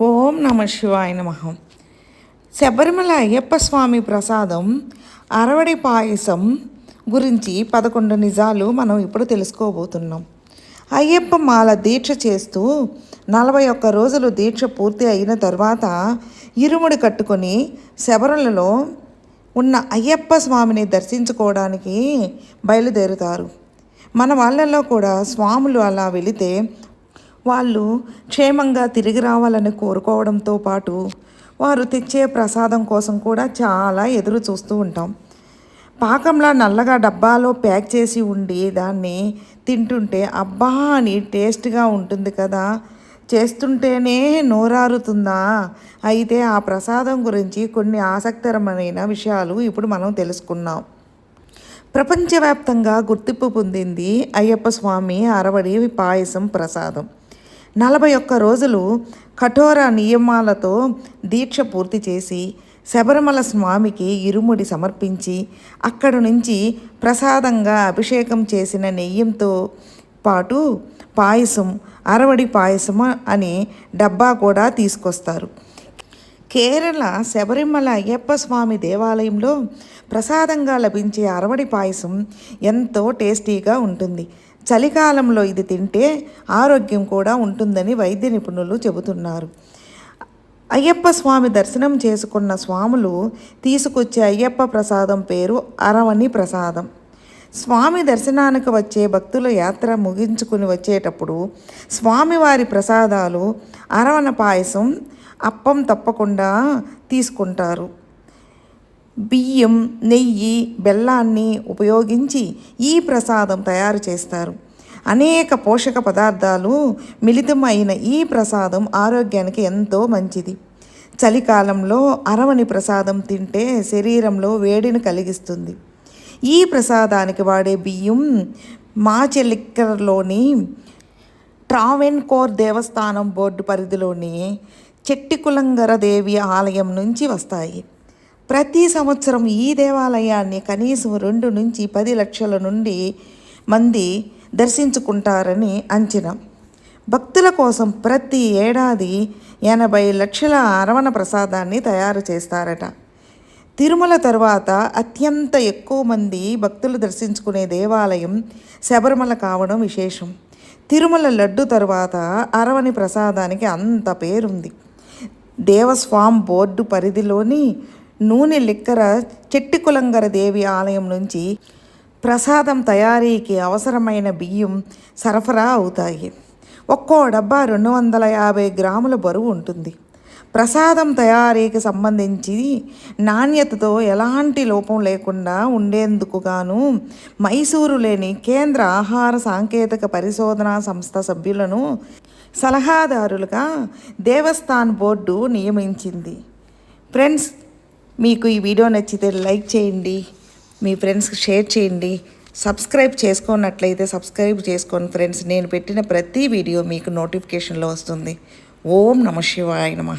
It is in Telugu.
ఓం నమ శివాయ నమ. శబరిమల అయ్యప్ప స్వామి ప్రసాదం అరవడి పాయసం గురించి పదకొండు నిజాలు మనం ఇప్పుడు తెలుసుకోబోతున్నాం. అయ్యప్ప మాల దీక్ష చేస్తూ నలభై ఒక్క రోజులు దీక్ష పూర్తి అయిన తర్వాత ఇరుముడి కట్టుకొని శబరులలో ఉన్న అయ్యప్ప స్వామిని దర్శించుకోవడానికి బయలుదేరుతారు. మన వాళ్ళల్లో కూడా స్వాములు అలా వెళితే వాళ్ళు క్షేమంగా తిరిగి రావాలని కోరుకోవడంతో పాటు వారు తెచ్చే ప్రసాదం కోసం కూడా చాలా ఎదురు చూస్తూ ఉంటాం. పాకంలా నల్లగా డబ్బాలో ప్యాక్ చేసి ఉండి దాన్ని తింటుంటే అబ్బా అని టేస్ట్గా ఉంటుంది కదా చేస్తుంటేనే నోరారుతుందా? అయితే ఆ ప్రసాదం గురించి కొన్ని ఆసక్తికరమైన విషయాలు ఇప్పుడు మనం తెలుసుకున్నాం. ప్రపంచవ్యాప్తంగా గుర్తింపు పొందింది అయ్యప్ప స్వామి అరవడి పాయసం ప్రసాదం. నలభై ఒక్క రోజులు కఠోర నియమాలతో దీక్ష పూర్తి చేసి శబరిమల స్వామికి ఇరుముడి సమర్పించి అక్కడి నుంచి ప్రసాదంగా అభిషేకం చేసిన నెయ్యంతో పాటు పాయసం అరవడి పాయసం అని డబ్బా కూడా తీసుకొస్తారు. కేరళ శబరిమల అయ్యప్ప స్వామి దేవాలయంలో ప్రసాదంగా లభించే అరవడి పాయసం ఎంతో టేస్టీగా ఉంటుంది. చలికాలంలో ఇది తింటే ఆరోగ్యం కూడా ఉంటుందని వైద్య నిపుణులు చెబుతున్నారు. అయ్యప్ప స్వామి దర్శనం చేసుకున్న స్వాములు తీసుకొచ్చే అయ్యప్ప ప్రసాదం పేరు అరవణి ప్రసాదం. స్వామి దర్శనానికి వచ్చే భక్తుల యాత్ర ముగించుకుని వచ్చేటప్పుడు స్వామివారి ప్రసాదాలు అరవణ పాయసం అప్పం తప్పకుండా తీసుకుంటారు. బియ్యం నెయ్యి బెల్లాన్ని ఉపయోగించి ఈ ప్రసాదం తయారు చేస్తారు. అనేక పోషక పదార్థాలు మిళితమైన ఈ ప్రసాదం ఆరోగ్యానికి ఎంతో మంచిది. చలికాలంలో అరవని ప్రసాదం తింటే శరీరంలో వేడిని కలిగిస్తుంది. ఈ ప్రసాదానికి వాడే బియ్యం మాచెలిక్కర్లోని ట్రావెన్కోర్ దేవస్థానం బోర్డు పరిధిలోని చెట్టికులంగర దేవి ఆలయం నుంచి వస్తాయి. ప్రతి సంవత్సరం ఈ దేవాలయాన్ని కనీసం రెండు నుంచి పది లక్షల నుండి మంది దర్శించుకుంటారని అంచనా. భక్తుల కోసం ప్రతి ఏడాది ఎనభై లక్షల అరవణ ప్రసాదాన్ని తయారు చేస్తారట. తిరుమల తర్వాత అత్యంత ఎక్కువ మంది భక్తులు దర్శించుకునే దేవాలయం శబరిమల కావడం విశేషం. తిరుమల లడ్డు తర్వాత అరవని ప్రసాదానికి అంత పేరుంది. దేవస్వాం బోర్డు పరిధిలోని నూనె లిక్కర చెట్టికులంగర దేవి ఆలయం నుంచి ప్రసాదం తయారీకి అవసరమైన బియ్యం సరఫరా అవుతాయి. ఒక్కో డబ్బా రెండు వందల యాభై గ్రాముల బరువు ఉంటుంది. ప్రసాదం తయారీకి సంబంధించి నాణ్యతతో ఎలాంటి లోపం లేకుండా ఉండేందుకు గాను మైసూరులేని కేంద్ర ఆహార సాంకేతిక పరిశోధనా సంస్థ సభ్యులను సలహాదారులుగా దేవస్థాన్ బోర్డు నియమించింది. ఫ్రెండ్స్ మీకు ఈ వీడియో నచ్చితే లైక్ చేయండి మీ ఫ్రెండ్స్కి షేర్ చేయండి. సబ్స్క్రైబ్ చేసుకున్నట్లయితే సబ్స్క్రైబ్ చేసుకోండి ఫ్రెండ్స్. నేను పెట్టిన ప్రతి వీడియో మీకు నోటిఫికేషన్లో వస్తుంది. ఓం నమ శివాయ నమ.